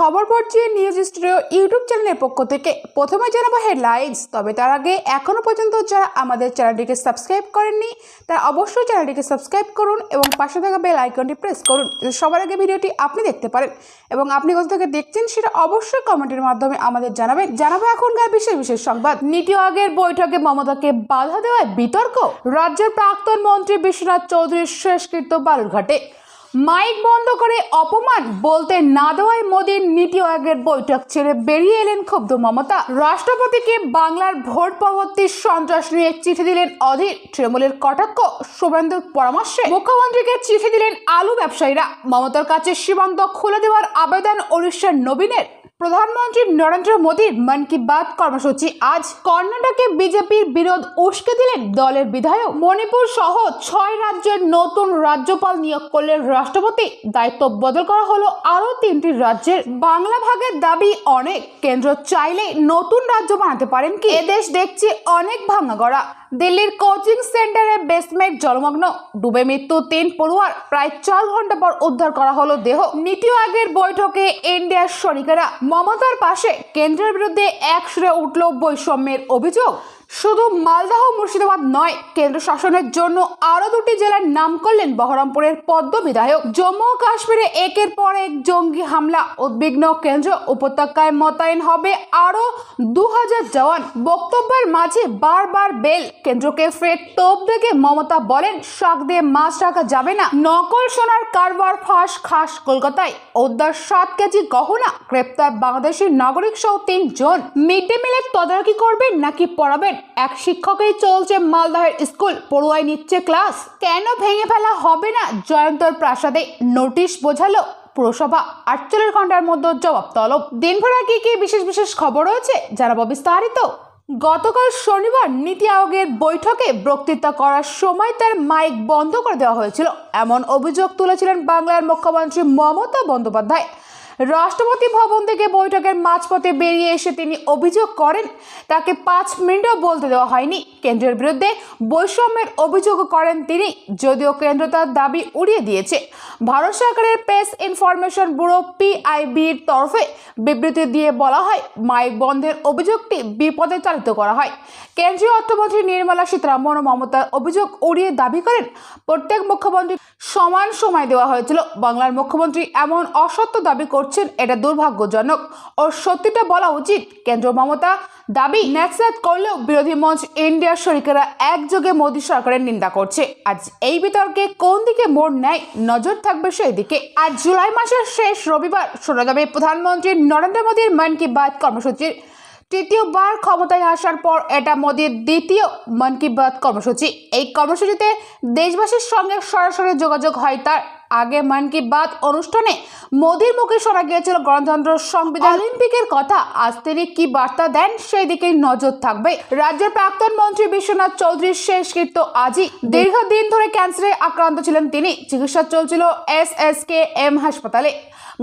খবর পড়ছি news studio YouTube চ্যানেলের পক্ষ থেকে। প্রথমে জানাব হেডলাইন্স, তবে তার আগে এখনও পর্যন্ত যারা আমাদের চ্যানেলটিকে সাবস্ক্রাইব করেননি, তারা অবশ্যই চ্যানেলটিকে সাবস্ক্রাইব করুন এবং পাশে থাকা বেল আইকনটি প্রেস করুন সবার আগে ভিডিওটি আপনি দেখতে পারেন। এবং আপনি কোথা থেকে দেখছেন সেটা অবশ্যই কমেন্টের মাধ্যমে আমাদের জানাবেন। জানাব এখনকার বিশেষ বিশেষ সংবাদ। নীতি আয়োগের বৈঠকে মমতাকে বাধা দেওয়ায় বিতর্ক? রাজ্যের প্রাক্তন মন্ত্রী বিশ্বনাথ চৌধুরীর শেষকৃত্য বালুরঘাটে। মাইক বন্ধ করে অপমান বলতে না দেওয়ায় মোদীর নীতি আয়োগের বৈঠক ছেড়ে বেরিয়ে এলেন ক্ষুব্ধ মমতা। রাষ্ট্রপতিকে বাংলার ভোট পরবর্তী সন্ত্রাস নিয়ে চিঠি দিলেন অধীর। তৃণমূলের কটাক্ষ, শুভেন্দুর পরামর্শে মুখ্যমন্ত্রীকে চিঠি দিলেন আলু ব্যবসায়ীরা। মমতার কাছে সীমান্ত খুলে দেওয়ার আবেদন উড়িষ্যার নবীনের। প্রধানমন্ত্রী নরেন্দ্র মোদীর মন কি বাত কর্মসূচি। আজ কর্ণাটকে বিজেপির বিরোধ উস্কে দিলেন দলের বিধায়ক। মণিপুর সহ ছয় রাজ্যের নতুন রাজ্যপাল নিয়োগ করলেন রাষ্ট্রপতি। দায়িত্ব বদল করা হলো আরও তিনটি রাজ্যের। বাংলা ভাগের দাবি অনেক। কেন্দ্র চাইলে নতুন রাজ্য বানাতে পারেন কি? এদেশ দেখছি অনেক ভাঙা গড়া। দিল্লির কোচিং সেন্টারে বেসমেন্ট জলমগ্ন। ডুবে মৃত্যু, তিন পড়ুয়ার প্রায় চার ঘণ্টা পর উদ্ধার করা হলো দেহ। নীতি আগের বৈঠকে ইন্ডিয়ার শরিকেরা মমতার পাশে কেন্দ্রের বিরুদ্ধে একসুরে উঠল বৈষম্যের অভিযোগ। শুধু মালদহ মুর্শিদাবাদ নয়, কেন্দ্র শাসনের জন্য আরও দুটি জেলার নাম করলেন বহরমপুরের পদ্ম বিধায়ক জম্মু ও কাশ্মীরে একের পর এক জঙ্গি হামলা, উদ্বিগ্ন কেন্দ্র উপত্যকায় মোতায়েন হবে আরও দু হাজার জওয়ান। বক্তব্যের মাঝে বারবার বেল, কেন্দ্রকে ফের তোপ দেখে মমতা বলেন, শাক দিয়ে মাছ রাখা যাবে না। নকল সোনার কারবার ফাঁস খাস কলকাতায়। উদ্ধার সাত কেজি গহনা, গ্রেপ্তার বাংলাদেশের নাগরিক সহ তিনজন। মিড ডে মিলের তদারকি করবেন নাকি পড়াবেন? এক শিক্ষকেই চলছে মালদহের স্কুল। পড়ুয়াই নিচ্ছে ক্লাস। কেন ভেঙে ফেলা হবে না? জয়ন্তর প্রাসাদে নোটিশ বোঝালো পুরসভা। আটচল্লিশ ঘণ্টার মধ্যে জবাব তলব। দিনভর আর কি কি বিশেষ বিশেষ খবর রয়েছে জানাব বিস্তারিত। গতকাল শনিবার নীতি আয়োগের বৈঠকে বক্তৃতা করার সময় তার মাইক বন্ধ করে দেওয়া হয়েছিল। এমন অভিযোগ তুলেছিলেন বাংলার মুখ্যমন্ত্রী মমতা বন্দ্যোপাধ্যায়। রাষ্ট্রপতি ভবন থেকে বৈঠকের মাঝপথে বেরিয়ে এসে তিনি অভিযোগ করেন, তাকে পাঁচ মিনিটও বলতে দেওয়া হয়নি। কেন্দ্রের বিরুদ্ধে বৈষম্যের অভিযোগ করেন তিনি, যদিও কেন্দ্র তার দাবি উড়িয়ে দিয়েছে। ভারত সরকারের প্রেস ইনফরমেশন ব্যুরো পিআইবির তরফে বিবৃতি দিয়ে বলা হয়, মাইক বন্ধের অভিযোগটি বিপদে চালিত করা হয়। কেন্দ্রীয় অর্থমন্ত্রী নির্মলা সীতারামন মমতার অভিযোগ উড়িয়ে দাবি করেন, প্রত্যেক মুখ্যমন্ত্রী সমান সময় দেওয়া হয়েছিল। বাংলার মুখ্যমন্ত্রী এমন অসত্য দাবি করছেন, এটা দুর্ভাগ্যজনক। ও সত্যিটা বলা উচিত কেন্দ্র মমতা দাবি ন্যাকসাত করলেও বিরোধী মঞ্চ ইন্ডিয়ার শরিকেরা একযোগে মোদী সরকারের নিন্দা করছে। আজ এই বিতর্কে কোন দিকে মোড় নেয়, নজর থাকবে সেই দিকে আজ জুলাই মাসের শেষ রবিবার শোনা যাবে প্রধানমন্ত্রী নরেন্দ্র মোদীর মন কি বাত কর্মসূচির। তৃতীয়বার ক্ষমতায় আসার পর এটা মোদীর দ্বিতীয় মন কি বাত কর্মসূচি। এই কর্মসূচিতে দেশবাসীর সঙ্গে সরাসরি যোগাযোগ হয় তার আগে মন কি বাত অনুষ্ঠানে মোদীর মুখে শোনা গিয়েছিল গণতন্ত্র সংবিধান। অলিম্পিকের কথা, আজ তিনি কি বার্তা দেন সেই দিকেই নজর থাকবে। রাজ্যের প্রাক্তন মন্ত্রী বিশ্বনাথ চৌধুরীর শেষকৃত্য আজই। দীর্ঘদিন ধরে ক্যান্সারে আক্রান্ত ছিলেন তিনি। চিকিৎসা চলছিল এস এস কে এম হাসপাতালে।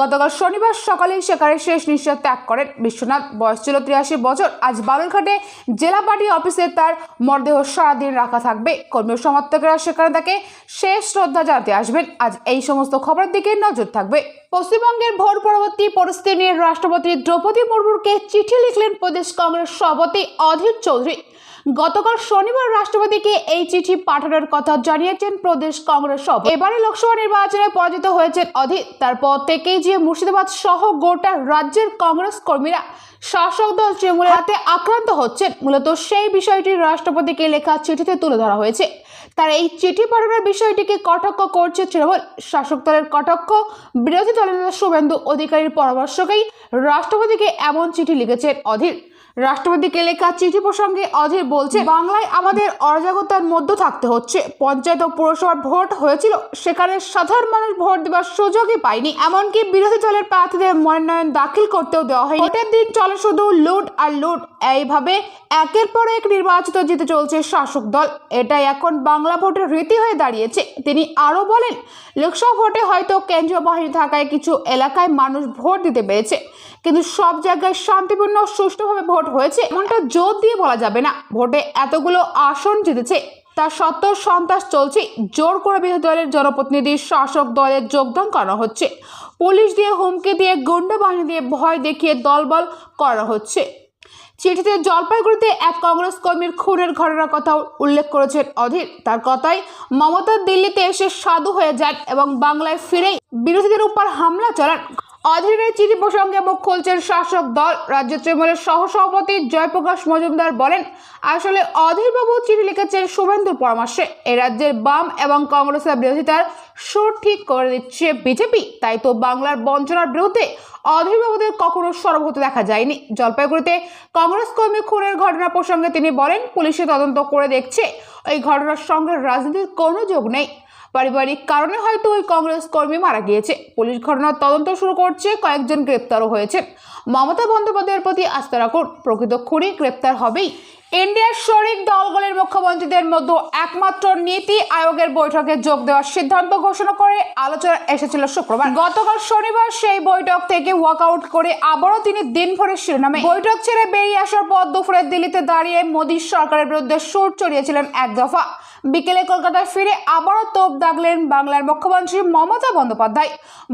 গতকাল শনিবার সকালে সেখানে শেষ নিঃশ্বাস ত্যাগ করেন। বিশ্বনাথ, বয়স ছিল তিরাশি বছর। আজ বালুরঘাটে জেলা পার্টি অফিসে তার মরদেহ সারাদিন রাখা থাকবে। কর্মী সমর্থকেরা সেখানে তাকে শেষ শ্রদ্ধা জানাতে আসবেন। আজ এই সমস্ত খবরের দিকে নজর থাকবে। পশ্চিমবঙ্গের ভোট পরবর্তী পরিস্থিতি নিয়ে রাষ্ট্রপতি দ্রৌপদী মুর্মুকে চিঠি লিখলেন প্রদেশ কংগ্রেস সভাপতি অধীর চৌধুরী। গতকাল শনিবার রাষ্ট্রপতিকে এই চিঠি পাঠানোর কথা জানিয়েছেন প্রদেশ কংগ্রেস সভা এবারে লোকসভা নির্বাচনে পরাজিত হয়েছেন অধীর। তারপর থেকেই যে মুর্শিদাবাদ সহ গোটা রাজ্যের কংগ্রেস কর্মীরা শাসক দল তৃণমূলের হাতে আক্রান্ত হচ্ছেন, মূলত সেই বিষয়টি রাষ্ট্রপতিকে লেখা চিঠিতে তুলে ধরা হয়েছে। তার এই চিঠি পাঠানোর বিষয়টিকে কটাক্ষ করছে তৃণমূল শাসক দলের কটাক্ষ। বিরোধী দলের নেতা শুভেন্দু অধিকারীর পরামর্শকেই রাষ্ট্রপতিকে এমন চিঠি লিখেছেন অধীর। রাষ্ট্রপতিকে লেখা চিঠি প্রসঙ্গে অধীর বলছে, বাংলায় আমাদের অরাজকতার মধ্যে থাকতে হচ্ছে। পঞ্চায়েত ও পুরসভার ভোট হয়েছিল, সেখানে সাধারণ মানুষ ভোট দেওয়ার সুযোগই পায়নি। এমনকি বিরোধী দলের প্রার্থীদের মনোনয়ন দাখিল করতেও দেওয়া হয়নি। ভোটের দিন চলে শুধু লুট আর লুট। এইভাবে একের পর এক নির্বাচিত জিতে চলছে শাসক দল। এটাই এখন বাংলা ভোটের রীতি হয়ে দাঁড়িয়েছে। তিনি আরও বলেন, লোকসভা ভোটে হয়তো কেন্দ্রীয় বাহিনী থাকায় কিছু এলাকায় মানুষ ভোট দিতে পেরেছে। কিন্তু সব জায়গায় শান্তিপূর্ণ, সুষ্ঠুভাবে ভোট হয়েছে এমনটা জোর দিয়ে বলা যাবে না। ভোটে এতগুলো আসন জিতেছে, তার সত্ত্বেও সন্ত্রাস চলছে। জোর করে বিরোধী দলের জনপ্রতিনিধি, শাসক দলের যোগদান করা হচ্ছে। পুলিশ দিয়ে হুমকি দিয়ে গুন্ডা বাহিনী দিয়ে ভয় দেখিয়ে দলবল করা হচ্ছে। চিঠিতে জলপাইগুড়িতে এক কংগ্রেস কর্মীর খুনের ঘটনার কথা উল্লেখ করেছেন অধীর। তার কথায়, মমতা দিল্লিতে এসে সাধু হয়ে যান এবং বাংলায় ফিরেই বিরোধীদের উপর হামলা চালান। অধীরের চিঠি প্রসঙ্গে মুখ খুলছেন শাসক দল। রাজ্য তৃণমূলের সহসভাপতি জয়প্রকাশ মজুমদার বলেন, আসলে অধীরবাবু চিঠি লিখেছেন শুভেন্দুর পরামর্শে। এ রাজ্যের বাম এবং কংগ্রেসের বিরোধিতার সুর ঠিক করে দিচ্ছে বিজেপি। তাই তো বাংলার বঞ্চনার বিরুদ্ধে অধীরবাবুদের কখনো সরব হতে দেখা যায়নি। জলপাইগুড়িতে কংগ্রেস কর্মী খুনের ঘটনা প্রসঙ্গে তিনি বলেন, পুলিশে তদন্ত করে দেখছে, এই ঘটনার সঙ্গে রাজনীতির কোনো যোগ নেই। পারিবারিক কারণে হয়তো ওই কংগ্রেস কর্মী মারা গিয়েছে। পুলিশ ঘটনার তদন্ত শুরু করছে, কয়েকজন গ্রেপ্তারও হয়েছে। মমতা বন্দ্যোপাধ্যায়ের প্রতি আস্থা রাখুন, প্রকৃত খুনি গ্রেপ্তার হবেই। ইন্ডিয়ার শরিক দলগুলির মুখ্যমন্ত্রীদের মধ্যে একমাত্র নীতি আয়োগের বৈঠকে যোগ দেওয়ার সিদ্ধান্ত ঘোষণা করে আলোচনা এসেছিল শুক্রবার। গতকাল শনিবার সেই বৈঠক থেকে ওয়াকআউট করে আবারও তিনি দিনভরের শিরোনামে বৈঠক ছেড়ে বেরিয়ে আসার পর দুপুরে দিল্লিতে দাঁড়িয়ে মোদী সরকারের বিরুদ্ধে সুর চড়িয়েছিলেন এক দফা। বিকেলে কলকাতায় ফিরে আবারও তোপ দাগলেন বাংলার মুখ্যমন্ত্রী মমতা বন্দ্যোপাধ্যায়।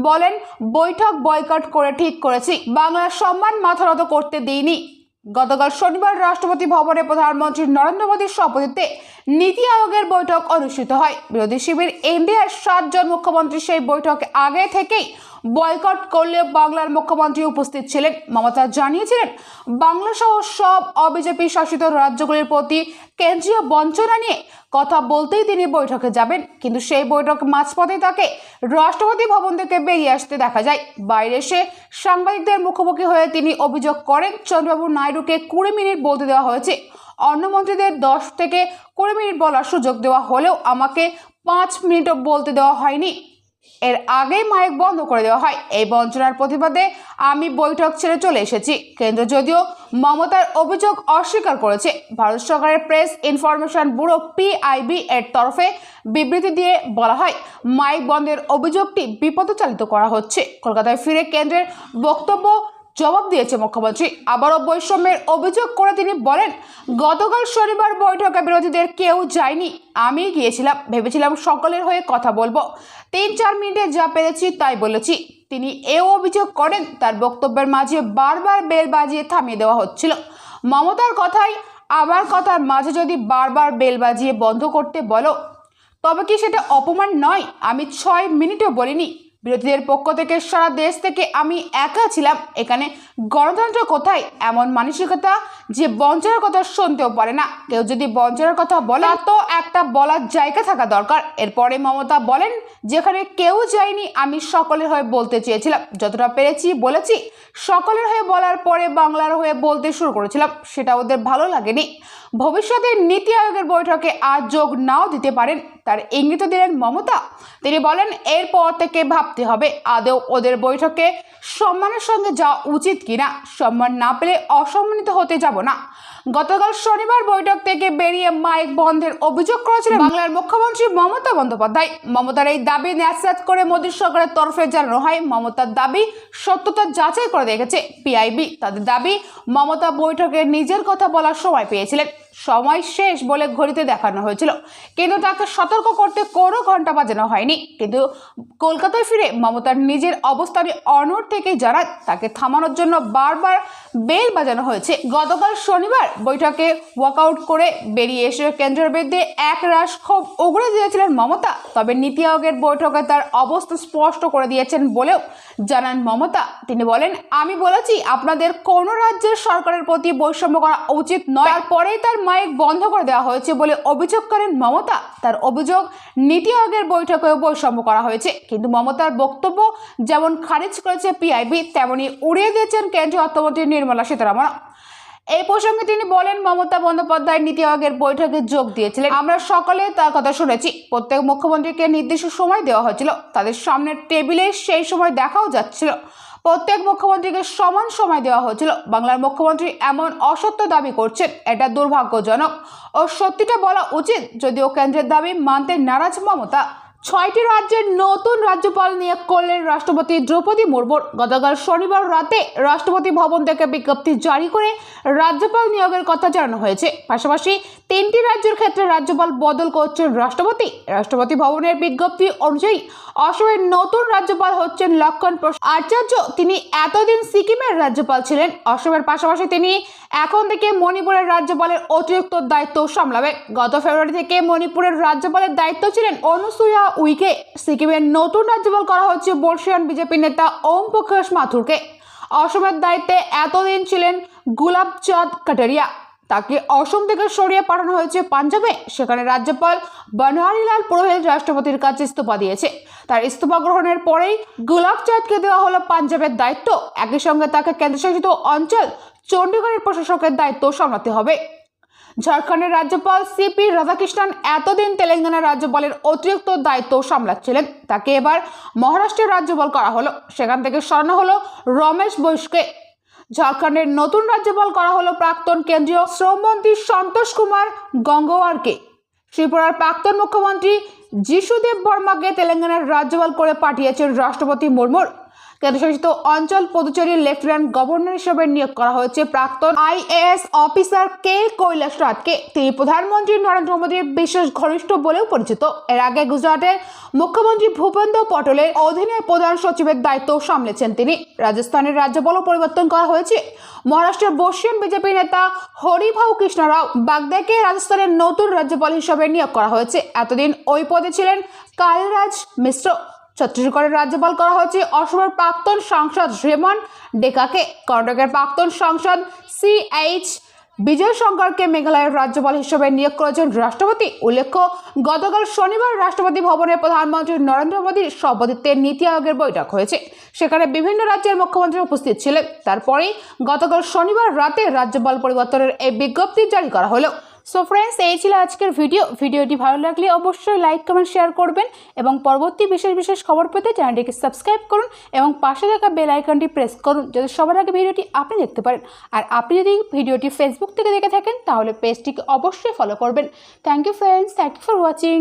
বলেন, বৈঠক বয়কট করে ঠিক করেছি, বাংলার সম্মান মাথা নত করতে দিইনি। গতকাল শনিবার রাষ্ট্রপতি ভবনে প্রধানমন্ত্রী নরেন্দ্র মোদীর সভাপতিত্বে নীতি আয়োগের বৈঠক অনুষ্ঠিত হয়। বিরোধী শিবির ইন্ডিয়ার সাতজন মুখ্যমন্ত্রী সেই বৈঠকে আগে থেকেই বয়কট করলে বাংলার মুখ্যমন্ত্রী উপস্থিত ছিলেন। মমতা জানিয়েছিলেন বাংলা সহ সব অবিজেপি শাসিত রাজ্যগুলির প্রতি কেন্দ্রীয় বঞ্চনা নিয়ে কথা বলতেই তিনি বৈঠকে যাবেন। কিন্তু সেই বৈঠক মাঝপথে তাকে রাষ্ট্রপতি ভবন থেকে বেরিয়ে আসতে দেখা যায়। বাইরে এসে সাংবাদিকদের মুখোমুখি হয়ে তিনি অভিযোগ করেন, চন্দ্রবাবু নাইডুকে কুড়ি মিনিট বলতে দেওয়া হয়েছে। অন্য মন্ত্রীদের দশ থেকে কুড়ি মিনিট বলার সুযোগ দেওয়া হলেও আমাকে পাঁচ মিনিটও বলতে দেওয়া হয়নি। এর আগেই মাইক বন্ধ করে দেওয়া হয়। এই বঞ্চনার প্রতিবাদে আমি বৈঠক ছেড়ে চলে এসেছি। কেন্দ্র যদিও মমতার অভিযোগ অস্বীকার করেছে। ভারত সরকারের প্রেস ইনফরমেশন ব্যুরো পিআইবি এর তরফে বিবৃতি দিয়ে বলা হয় মাইক বন্ধের অভিযোগটি বিপদ চালিত করা হচ্ছে। কলকাতায় ফিরে কেন্দ্রের বক্তব্য জবাব দিয়েছে মুখ্যমন্ত্রী। আবারও বৈষম্যের অভিযোগ করে তিনি বলেন, গতকাল শনিবার বৈঠকে বিরোধীদের কেউ যায়নি। আমি গিয়েছিলাম, ভেবেছিলাম সকলের হয়ে কথা বলব। তিন চার মিনিটে যা পেরেছি তাই বলেছি। তিনি এও অভিযোগ করেন, তার বক্তব্যের মাঝে বারবার বেল বাজিয়ে থামিয়ে দেওয়া হচ্ছিল। মমতার কথাই আমার কথার মাঝে যদি বারবার বেল বাজিয়ে বন্ধ করতে বলো, তবে কি সেটা অপমান নয়? আমি ছয় মিনিটও বলিনি। বিরোধীদের পক্ষ থেকে সারা দেশ থেকে আমি একা ছিলাম। এখানে গণতন্ত্র কোথায়? এমন মানসিকতা যে বঞ্চনার কথা শুনতেও পারে না। কেউ যদি বঞ্চনার কথা বলে তো একটা বলার জায়গা থাকা দরকার। এরপরে মমতা বলেন, যেখানে কেউ যায়নি, আমি সকলের হয়ে বলতে চেয়েছিলাম। যতটা পেরেছি, বলেছি। সকলের হয়ে বলার পরে বাংলার হয়ে বলতে শুরু করেছিলাম। সেটা ওদের ভালো লাগেনি। ভবিষ্যতে নীতি আয়োগের বৈঠকে আর যোগ নাও দিতে পারেন। তার ইঙ্গিত দিলেন মমতা। তিনি বলেন, এরপর থেকে ভাবতে হবে আদৌ ওদের বৈঠকে সম্মানের সঙ্গে যাওয়া উচিত কিনা। সম্মান না পেলে অসম্মানিত হতে যাব না। গতকাল শনিবার বৈঠক থেকে বেরিয়ে মাইক বন্ধের অভিযোগ করেছিলেন বাংলার মুখ্যমন্ত্রী মমতা বন্দ্যোপাধ্যায়। মমতার এই দাবি ন্যাসাত করে মোদী সরকারের তরফে জানানো হয় মমতার দাবি সত্যতা যাচাই করে দেখেছে পিআইবি। তাদের দাবি, মমতা বৈঠকে নিজের কথা বলার সময় পেয়েছিলেন। সময় শেষ বলে ঘড়িতে দেখানো হয়েছিল। কিন্তু তাকে সতর্ক করতে কোনো ঘণ্টা বাজানো হয়নি। কিন্তু কলকাতায় ফিরে মমতার নিজের অবস্থানে অনড় থেকে জানান তাকে থামানোর জন্য বারবার বেল বাজানো হয়েছে। গতকাল শনিবার বৈঠকে ওয়াকআউট করে বেরিয়ে এসে কেন্দ্রের বিরুদ্ধে এক রাশ ক্ষোভ উগড়ে দিয়েছিলেন মমতা। তবে নীতি আয়োগের বৈঠকে তার অবস্থা স্পষ্ট করে দিয়েছেন বলেও জানান মমতা। তিনি বলেন, আমি বলেছি, আপনাদের কোনো রাজ্যের সরকারের প্রতি বৈষম্য করা উচিত নয়। তারপরেই তার মাইক বন্ধ করে দেওয়া হয়েছে বলে অভিযোগ করেন মমতা তার অভিযোগ নীতি আয়োগের বৈঠকেও বৈষম্য করা হয়েছে। কিন্তু মমতার বক্তব্য যেমন খারিজ করেছে পিআইবি তেমনি উড়িয়ে দিয়েছেন কেন্দ্রীয় অর্থমন্ত্রী নির্মলা সীতারামন। এই প্রসঙ্গে তিনি বলেন, মমতা বন্দ্যোপাধ্যায় নীতি আয়োগের বৈঠকে যোগ দিয়েছিলেন। আমরা সকলে তার কথা শুনেছি। প্রত্যেক মুখ্যমন্ত্রীকে নির্দিষ্ট সময় দেওয়া হয়েছিল। তাদের সামনের টেবিলে সেই সময় দেখাও যাচ্ছিল। প্রত্যেক মুখ্যমন্ত্রীকে সমান সময় দেওয়া হয়েছিল। বাংলার মুখ্যমন্ত্রী এমন অসত্য দাবি করছেন, এটা দুর্ভাগ্যজনক। ও সত্যিটা বলা উচিত, যদিও কেন্দ্রের দাবি মানতে নারাজ মমতা। ছয়টি রাজ্যের নতুন রাজ্যপাল নিয়োগ করলেন রাষ্ট্রপতি দ্রৌপদী মুর্মুর। গতকাল শনিবার রাতে রাষ্ট্রপতি ভবন থেকে বিজ্ঞপ্তি জারি করে রাজ্যপাল নিয়োগের কথা জানানো হয়েছে। পাশাপাশি তিনটি রাজ্যের ক্ষেত্রে রাজ্যপাল বদল করছেন রাষ্ট্রপতি। রাষ্ট্রপতি ভবনের বিজ্ঞপ্তি অনুযায়ী অসমের নতুন রাজ্যপাল হচ্ছেন লক্ষণ আচার্য তিনি এতদিন সিকিমের রাজ্যপাল ছিলেন। অসমের পাশাপাশি তিনি এখন থেকে মণিপুরের রাজ্যপালের অতিরিক্ত দায়িত্ব সামলাবেন। গত ফেব্রুয়ারি থেকে মণিপুরের রাজ্যপালের দায়িত্ব ছিলেন অনুসূয়া উইকে সিকিমের নতুন রাজ্যপাল করা হচ্ছে বর্ষিয়ান বিজেপি নেতা ওম প্রকাশ মাথুরকে। অসমের দায়িত্বে এতদিন ছিলেন গুলাবচাঁদ কাটারিয়া। তাকে অসম থেকে সরিয়ে পাঠানো হয়েছে পাঞ্জাবে। সেখানে রাজ্যপাল বনওয়ারিলাল পুরোহিত রাষ্ট্রপতির কাছে ইস্তফা দিয়েছে। তার ইস্তফা গ্রহণের পরেই গুলাবচাঁদকে দেওয়া হলো পাঞ্জাবের দায়িত্ব। একই সঙ্গে তাকে কেন্দ্রশাসিত অঞ্চল চণ্ডীগড়ের প্রশাসকের দায়িত্ব সামলাতে হবে। ঝাড়খণ্ডের রাজ্যপাল সিপি রাধাকৃষ্ণন এতদিন তেলেঙ্গানার রাজ্যপালের অতিরিক্ত দায়িত্ব সামলাচ্ছিলেন। তাকে এবার মহারাষ্ট্রের রাজ্যপাল করা হলো। সেখান থেকে সরানো হলো রমেশ বৈশকে ঝাড়খণ্ডের নতুন রাজ্যপাল করা হলো প্রাক্তন কেন্দ্রীয় শ্রমমন্ত্রী সন্তোষ কুমার গঙ্গোয়ারকে। ত্রিপুরার প্রাক্তন মুখ্যমন্ত্রী যিশুদেব বর্মাকে তেলেঙ্গানার রাজ্যপাল করে পাঠিয়েছেন রাষ্ট্রপতি মুর্মুর। কেন্দ্রশাসিত অঞ্চল পুদুচেরির লেফটেন্যান্ট গভর্নর হিসেবে নিয়োগ করা হয়েছে প্রাক্তন আইএএস অফিসার কে কৈলাস রাতকে তিনি প্রধানমন্ত্রী নরেন্দ্র মোদীর বিশেষ ঘনিষ্ঠ বলেও পরিচিত। এর আগে গুজরাটের মুখ্যমন্ত্রী ভূপেন্দ্র পটেলের অধীনে প্রধান সচিবের দায়িত্ব সামলেছেন তিনি। রাজস্থানের রাজ্যপালও পরিবর্তন করা হয়েছে। মহারাষ্ট্রের বর্ষিয়ান বিজেপি নেতা হরিভাউ কৃষ্ণ রাও বাগদাকে রাজস্থানের নতুন রাজ্যপাল হিসেবে নিয়োগ করা হয়েছে। এতদিন ওই পদে ছিলেন কালরাজ মিশ্র। ছত্তিশগড়ের রাজ্যপাল করা হয়েছে অসমের প্রাক্তন সাংসদ রেমন ডেকাকে। কর্ণাটকের প্রাক্তন সাংসদ সি এইচ বিজয় শঙ্করকে মেঘালয়ের রাজ্যপাল হিসেবে নিয়োগ করেছেন রাষ্ট্রপতি। উল্লেখ্য, গতকাল শনিবার রাষ্ট্রপতি ভবনে প্রধানমন্ত্রী নরেন্দ্র মোদীর সভাপতিত্বে নীতি আয়োগের বৈঠক হয়েছে। সেখানে বিভিন্ন রাজ্যের মুখ্যমন্ত্রী উপস্থিত ছিলেন। তারপরেই গতকাল শনিবার রাতে রাজ্যপাল পরিবর্তনের এই বিজ্ঞপ্তি জারি করা হলো। সো ফ্রেন্ডস এই ছিল আজকের ভিডিও ভিডিওটি ভালো লাগলে অবশ্যই লাইক কমেন্ট শেয়ার করবেন এবং পরবর্তী বিশেষ বিশেষ খবর পেতে চ্যানেলটিকে সাবস্ক্রাইব করুন এবং পাশে থাকা বেল আইকনটি প্রেস করুন যাতে সবার আগে ভিডিওটি আপনি দেখতে পারেন। আর আপনি যদি ভিডিওটি ফেসবুক থেকে দেখে থাকেন, তাহলে পেজটিকে অবশ্যই ফলো করবেন। Thank you friends thank you for watching